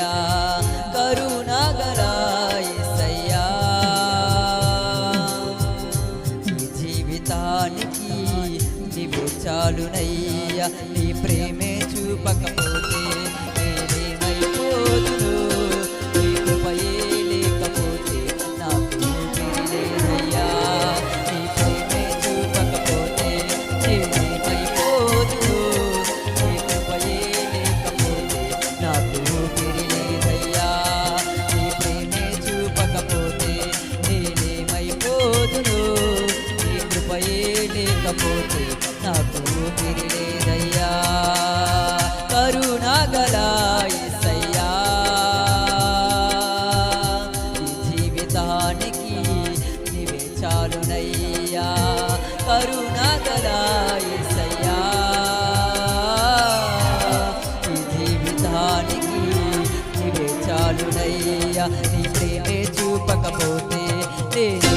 చాలునయ్యా కరుణగల యేసయ్యా జీవితానికి నీవే చాలునయ్యా నీ ప్రేమే చూపక నీ లేకపోతే నాకు ఊపిరి లేదయ్యా కరుణగల జీవితానికి నీవే చాలునయ్యా. కరుణగల యేసయ్యా జీవితానికి నీవే చాలునయ్యా. నీ ప్రేమే చూపకపోతే నేను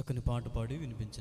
చక్కని పాట పాడి వినిపించిన